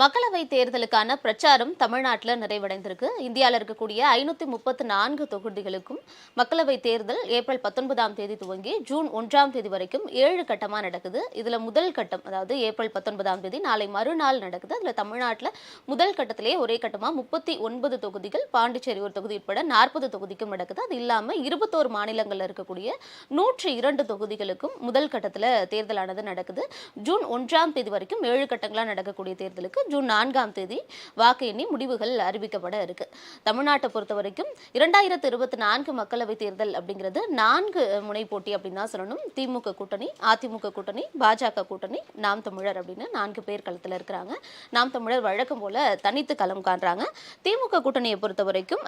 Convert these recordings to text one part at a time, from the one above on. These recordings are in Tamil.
மக்களவை தேர்தலுக்கான பிரச்சாரம் தமிழ்நாட்டில் நிறைவடைந்திருக்கு. இந்தியாவில் இருக்கக்கூடிய ஐநூற்றி முப்பத்து நான்கு தொகுதிகளுக்கும் மக்களவை தேர்தல் ஏப்ரல் பத்தொன்பதாம் தேதி துவங்கி ஜூன் ஒன்றாம் தேதி வரைக்கும் ஏழு கட்டமாக நடக்குது. இதில் முதல் கட்டம் அதாவது ஏப்ரல் பத்தொன்பதாம் தேதி நாளை மறுநாள் நடக்குது. அதில் தமிழ்நாட்டில் முதல் கட்டத்திலேயே ஒரே கட்டமாக முப்பத்தி ஒன்பது தொகுதிகள் பாண்டிச்சேரி ஒரு தொகுதி உட்பட நாற்பது தொகுதிக்கும் நடக்குது. அது இல்லாமல் இருபத்தோரு மாநிலங்களில் இருக்கக்கூடிய நூற்றி இரண்டு தொகுதிகளுக்கும் முதல் கட்டத்தில் தேர்தலானது நடக்குது. ஜூன் ஒன்றாம் தேதி வரைக்கும் ஏழு கட்டங்களாக நடக்கக்கூடிய தேர்தலுக்கு ஜூன் நான்காம் தேதி வாக்கு எண்ணி முடிவுகள் அறிவிக்கப்பட இருக்கு. தமிழ்நாட்டை பொறுத்த வரைக்கும் இரண்டாயிரத்து இருபத்தி நான்கு மக்களவை தேர்தல் அப்படிங்கிறது நான்கு முனை போட்டி அப்படின்னு தான் சொல்லணும். திமுக கூட்டணி அதிமுக கூட்டணி பாஜக கூட்டணி நாம் தமிழர் அப்படின்னு நான்கு பேர் களத்தில் இருக்கிறாங்க. நாம் தமிழர் வழக்கம் போல தனித்து களம் காண்றாங்க. திமுக கூட்டணியை பொறுத்த வரைக்கும்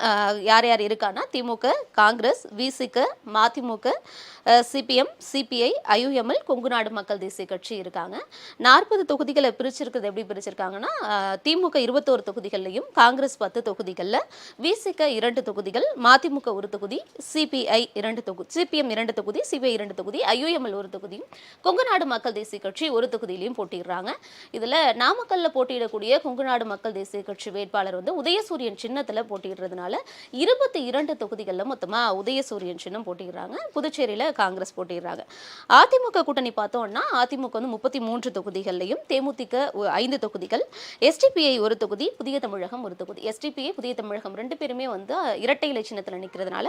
யார் யார் இருக்கானா DMK Congress VCK MDMK CPM CPI IUML Kongu Nadu Makkal Desiya கட்சி இருக்காங்க. நாற்பது தொகுதிகளை பிரிச்சிருக்கிறது எப்படி பிரிச்சிருக்காங்கன்னா பார்த்தீங்கன்னா திமுக இருபத்தோரு தொகுதிகள்லையும் காங்கிரஸ் பத்து தொகுதிகளில் விசிக இரண்டு தொகுதிகள் மதிமுக ஒரு தொகுதி சிபிஐ இரண்டு தொகுதி சிபிஎம் இரண்டு தொகுதி சிபிஐ இரண்டு தொகுதி ஐயுஎம்எல் ஒரு தொகுதியும் கொங்குநாடு மக்கள் தேசிய கட்சி ஒரு தொகுதியிலையும் போட்டிடுறாங்க இதில் நாமக்கல்ல போட்டியிடக்கூடிய கொங்குநாடு மக்கள் தேசிய கட்சி வேட்பாளர் வந்து உதயசூரியன் சின்னத்தில் போட்டியிடுறதுனால இருபத்தி இரண்டு தொகுதிகளில் மொத்தமாக உதயசூரியன் சின்னம் போட்டிடுறாங்க புதுச்சேரியில் காங்கிரஸ் போட்டிடுறாங்க அதிமுக கூட்டணி பார்த்தோம்னா அதிமுக வந்து முப்பத்தி மூன்று தொகுதிகள்லையும் தேமுதிக ஐந்து தொகுதிகள் எஸ்டிபிஐ ஒரு தொகுதி புதிய தமிழகம் ஒரு தொகுதி. எஸ்டிபிஐ புதிய தமிழகம் ரெண்டு பேருமே வந்து இரட்டை இலை சின்னத்தில் நிற்கிறதுனால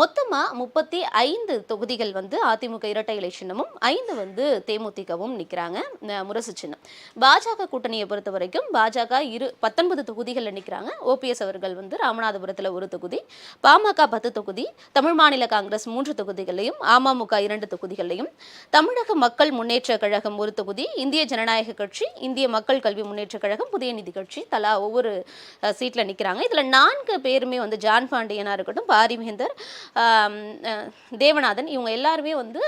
மொத்தமாக முப்பத்தி ஐந்து தொகுதிகள் வந்து அதிமுக இரட்டை இலை சின்னமும் ஐந்து வந்து தேமுதிகவும் நிற்கிறாங்க முரசு சின்னம். பாஜக கூட்டணியை பொறுத்த வரைக்கும் பாஜக இரு பத்தொன்பது தொகுதிகளில் நிற்கிறாங்க ஓபிஎஸ் அவர்கள் வந்து ராமநாதபுரத்தில் ஒரு தொகுதி பாமக பத்து தொகுதி தமிழ் மாநில காங்கிரஸ் மூன்று தொகுதிகளையும் அமமுக இரண்டு தொகுதிகளையும் தமிழக மக்கள் முன்னேற்ற கழகம் ஒரு தொகுதி இந்திய ஜனநாயக கட்சி இந்திய மக்கள் கல்வி முன்னேற்ற கழகம் புதிய நீதி கட்சி தலா ஒவ்வொரு சீட்டில் நிற்கிறாங்க இதில் நான்கு பேருமே வந்து ஜான் பாண்டியனாக இருக்கட்டும் பாரி மகேந்தர் தேவநாதன் இவங்க எல்லாருமே வந்து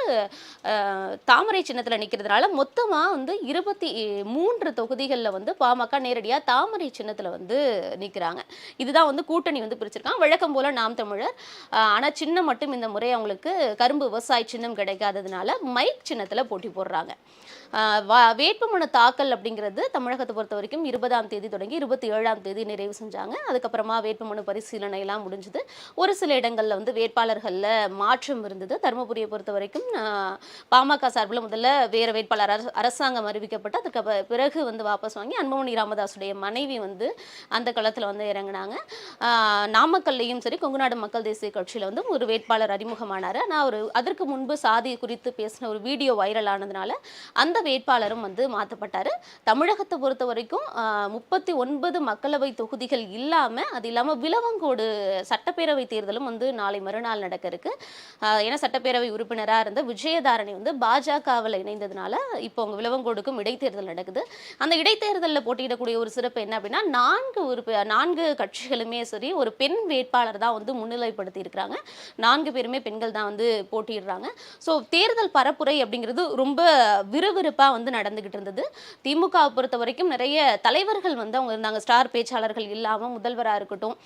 தாமரை சின்னத்தில் நிற்கிறதுனால மொத்தமாக வந்து இருபத்தி மூன்று தொகுதிகளில் வந்து பாமக நேரடியாக தாமரை சின்னத்தில் வந்து நிற்கிறாங்க இதுதான் வந்து கூட்டணி வந்து பிரிச்சிருக்காங்க. வழக்கம் போல் நாம் தமிழர் ஆனால் சின்னம் மட்டும் இந்த முறை அவங்களுக்கு கரும்பு விவசாய சின்னம் கிடைக்காததுனால மைக் சின்னத்தில் போட்டி போடுறாங்க. வேட்புமனு தாக்கல் அப்படிங்கிறது தமிழகத்தை பொறுத்த வரைக்கும் இருபதாம் தேதி தொடங்கி இருபத்தி ஏழாம் தேதி நிறைவு செஞ்சாங்க. அதுக்கப்புறமா வேட்புமனு பரிசீலனை எல்லாம் முடிஞ்சது. ஒரு சில இடங்களில் வந்து வேட்பாளர்களில் மாற்றம் இருந்தது. தருமபுரியை பொறுத்த வரைக்கும் பாமக சார்பில் முதல்ல வேறு வேட்பாளர் அரச- அரசாங்கம் அறிவிக்கப்பட்டு அதுக்கு பிறகு வந்து வாபஸ் வாங்கி அன்புமணி ராமதாஸுடைய மனைவி வந்து அந்த களத்தில் வந்து இறங்குனாங்க. நாமக்கல்லையும் சரி கொங்குநாடு மக்கள் தேசிய கட்சியில் வந்து ஒரு வேட்பாளர் அறிமுகமானார். ஆனால் ஒரு அதற்கு முன்பு சாதி குறித்து பேசின ஒரு வீடியோ வைரல் ஆனதுனால அந்த வேட்பாளரும் வந்து மாற்றப்பட்டார் தமிழகத்தை பொறுத்த வரைக்கும் முப்பத்தி ஒன்பது மக்களவை தொகுதிகள் இல்லாமல் அது இல்லாமல் விலவங்கோடு சட்டப்பேரவை தேர்தலும் வந்து நாளை மறுநாள் நடக்க இருக்கு. ஏன்னா சட்டப்பேரவை உறுப்பினராக இருந்த விஜயதாரணி வந்து பாஜகவில் இணைந்ததுனால இப்போ அவங்க விலவங்கோடுக்கும் இடைத்தேர்தல் நடக்குது. அந்த இடைத்தேர்தலில் போட்டியிடக்கூடிய ஒரு சிறப்பு என்ன அப்படின்னா நான்கு உறுப்பு நான்கு கட்சிகளுமே சரி ஒரு பெண் வேட்பாளர் தான் வந்து முன்னிலைப்படுத்தி இருக்கிறாங்க. நான்கு பேருமே பெண்கள் தான் வந்து போட்டியிடுறாங்க. ஸோ தேர்தல் பரப்புரை அப்படிங்கிறது ரொம்ப விறுவிறுப்பாக வந்து நடந்துகிட்டு இருந்தது. திமுக பொறுத்த வரைக்கும் நிறைய தலைவர்கள் வந்து அவங்க இருந்தாங்க. ஸ்டார் பேச்சாளர்கள் இல்லாமல் முதல்வராக இருக்கட்டும்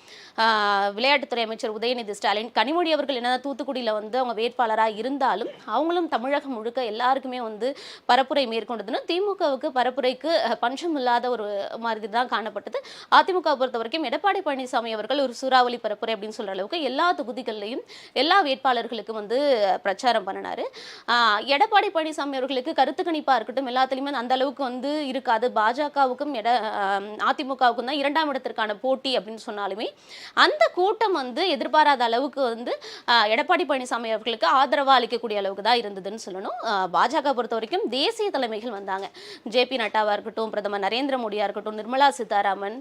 விளையாட்டுத்துறை அமைச்சர் உதயநிதி ஸ்டாலின் கனிமொழி அவர்கள் என்ன தூத்துக்குடியில் வந்து அவங்க வேட்பாளராக இருந்தாலும் அவங்களும் தமிழகம் முழுக்க எல்லாருக்குமே வந்து பரப்புரை மேற்கொண்டதுன்னு திமுகவுக்கு பரப்புரைக்கு பஞ்சம் இல்லாத ஒரு மாதிரி தான் காணப்பட்டது. அதிமுக பொறுத்த வரைக்கும் எடப்பாடி பழனிசாமி அவர்கள் ஒரு சூறாவளி பரப்புரை அப்படின்னு சொல்கிற அளவுக்கு எல்லா தொகுதிகள்லையும் எல்லா வேட்பாளர்களுக்கும் வந்து பிரச்சாரம் பண்ணினாரு. எடப்பாடி பழனிசாமி அவர்களுக்கு கருத்து கணிப்பாக இருக்கட்டும் எல்லாத்துலேயுமே அந்த அளவுக்கு வந்து இருக்காது. பாஜகவுக்கு எட இட அதிமுகவுக்கும் தான் இரண்டாம் இடத்திற்கான போட்டி அப்படின்னு சொன்னாலுமே அந்த கூட்டம் வந்து எதிர்பாராத அளவுக்கு வந்து எடப்பாடி பழனிசாமி அவர்களுக்கு ஆதரவாக அளிக்கக்கூடிய அளவுக்கு தான் இருந்ததுன்னு சொல்லணும். பாஜக பொறுத்த வரைக்கும் தேசிய தலைமைகள் வந்தாங்க. ஜேபி நட்டாவாக இருக்கட்டும் பிரதமர் நரேந்திர மோடியாக இருக்கட்டும் நிர்மலா சீதாராமன்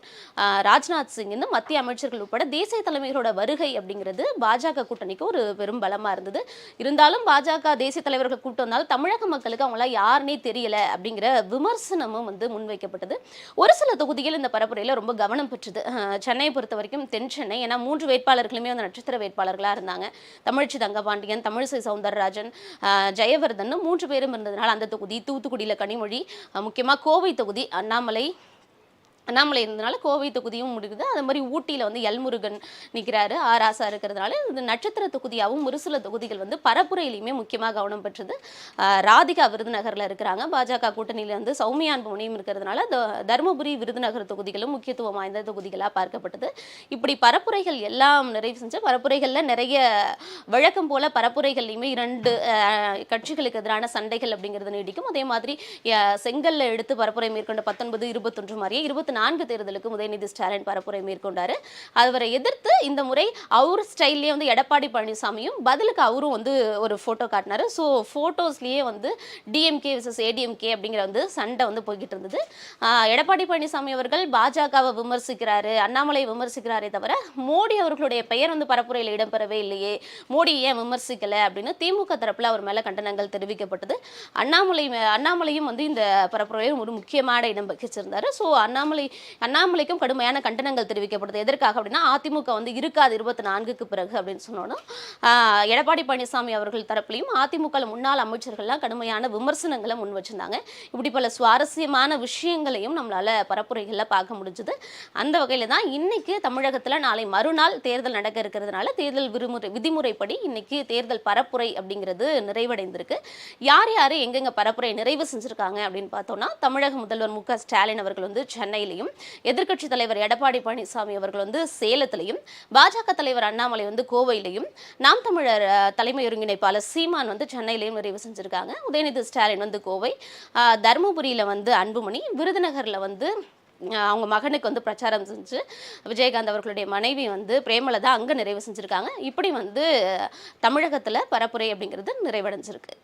ராஜ்நாத் சிங் இந்த மத்திய அமைச்சர்கள் உட்பட தேசிய தலைமைகளோட வருகை அப்படிங்கிறது பாஜக கூட்டணிக்கு ஒரு பெரும் பலமாக இருந்தது. இருந்தாலும் பாஜக தேசிய தலைவர்கள் கூட்டம் வந்தாலும் தமிழக மக்களுக்கு அவங்களாம் யாருன்னே தெரியல அப்படிங்கிற விமர்சனமும் வந்து முன்வைக்கப்பட்டது. ஒரு சில தொகுதிகள் இந்த பரப்புரையில் ரொம்ப கவனம் பெற்றது. சென்னையை பொறுத்த வரைக்கும் தென் சென்னை. ஏன்னா மூன்று வேட்பாளர்களுமே வந்து நட்சத்திர வேட்பாளர்களாக இருந்தாங்க. தமிழ்ச்சி தங்கபாண்டியன் தமிழிசை சவுந்தரராஜன் ஜெயவர்தன் மூன்று பேரும் இருந்ததுனால அந்த தொகுதி. தூத்துக்குடியில் கனிமொழி முக்கியமாக கோவை தொகுதி அண்ணாமலை அண்ணாமலை இருந்தனால கோவை தொகுதியும் முடிக்குது அது மாதிரி ஊட்டியில் வந்து எல்முருகன் நிற்கிறாரு ஆர் ஆசா இருக்கிறதுனால இந்த நட்சத்திர தொகுதியாகவும் ஒரு சில தொகுதிகள் வந்து பரப்புரையிலையுமே முக்கியமாக கவனம் பெற்றது. ராதிகா விருதுநகரில் இருக்கிறாங்க. பாஜக கூட்டணியில் வந்து சௌமியான் அன்புமணியும் இருக்கிறதுனால த- தருமபுரி விருதுநகர் தொகுதிகளும் முக்கியத்துவம் வாய்ந்த தொகுதிகளாக பார்க்கப்பட்டது. இப்படி பரப்புரைகள் எல்லாம் நிறைவு செஞ்சு பரப்புரைகளில் நிறைய வழக்கம் போல பரப்புரைகள்லையுமே இரண்டு கட்சிகளுக்கு எதிரான சண்டைகள் அப்படிங்கிறது நீடிக்கும். அதே மாதிரி செங்கல்ல எடுத்து பரப்புரை மேற்கொண்ட பத்தொன்பது இருபத்தொன்று மாதிரியே இருபத்தி நான்கு தேர்தலுக்கு உதயநிதி ஸ்டாலின் பரப்புரை மேற்கொண்டார். அவரை எதிர்த்து இந்த முறை அவர் ஸ்டைல்லே வந்து எடப்பாடி பழனிசாமியும் பதிலுக்கு அவரும் வந்து ஒரு ஃபோட்டோ காட்டினார். ஸோ ஃபோட்டோஸ்லேயே வந்து டிஎம்கே விசஸ் ஏடிஎம்கே அப்படிங்கிற வந்து சண்டை வந்து போய்கிட்டு இருந்தது. எடப்பாடி பழனிசாமி அவர்கள் பாஜகவை விமர்சிக்கிறாரு அண்ணாமலை விமர்சிக்கிறாரே தவிர மோடி அவர்களுடைய பெயர் வந்து பரப்புரையில் இடம்பெறவே இல்லையே மோடி ஏன் விமர்சிக்கலை அப்படின்னு திமுக தரப்பில் அவர் மேலே கண்டனங்கள் தெரிவிக்கப்பட்டது. அண்ணாமலை அண்ணாமலையும் வந்து இந்த பரப்புரையில் ஒரு முக்கியமான இடம் வகிச்சிருந்தார். ஸோ அண்ணாமலை அண்ணாமலைக்கும் கடுமையான கண்டனங்கள் தெரிவிக்கப்படுது. எதற்காக அப்படின்னா அதிமுக வந்து இருக்காது இருபத்தி நான்குக்கு பிறகு அப்படின்னு சொன்னோன்னா எடப்பாடி பழனிசாமி அவர்கள் தரப்புலையும் அதிமுக முன்னாள் அமைச்சர்கள்லாம் கடுமையான விமர்சனங்களை முன் வச்சிருந்தாங்க. இப்படி பல சுவாரஸ்யமான விஷயங்களையும் நம்மளால பரப்புரைகளில் பார்க்க முடிஞ்சது. அந்த வகையில் தான் இன்னைக்கு தமிழகத்தில் நாளை மறுநாள் தேர்தல் நடக்க இருக்கிறதுனால தேர்தல் விதிமுறை விதிமுறைப்படி இன்னைக்கு தேர்தல் பரப்புரை அப்படிங்கிறது நிறைவடைந்திருக்கு. யார் யார் எங்கெங்க பரப்புரை நிறைவு செஞ்சிருக்காங்க அப்படின்னு பார்த்தோம்னா தமிழக முதல்வர் மு க ஸ்டாலின் அவர்கள் வந்து சென்னையில் சென்னையிலையும் எதிர்க்கட்சி தலைவர் எடப்பாடி பழனிசாமி அவர்கள் வந்து சேலத்திலையும் பாஜக தலைவர் அண்ணாமலை வந்து கோவையிலையும் நாம் தமிழர் தலைமை ஒருங்கிணைப்பாளர் சீமான் வந்து சென்னையிலையும் நிறைவு செஞ்சிருக்காங்க. உதயநிதி ஸ்டாலின் வந்து கோவை தருமபுரியில் வந்து அன்புமணி விருதுநகர்ல வந்து அவங்க மகனுக்கு வந்து பிரச்சாரம் செஞ்சு விஜயகாந்த் அவர்களுடைய மனைவி வந்து பிரேமலதா அங்கே நிறைவு செஞ்சுருக்காங்க. இப்படி வந்து தமிழகத்தில் பரப்புரை அப்படிங்கிறது நிறைவடைஞ்சிருக்கு.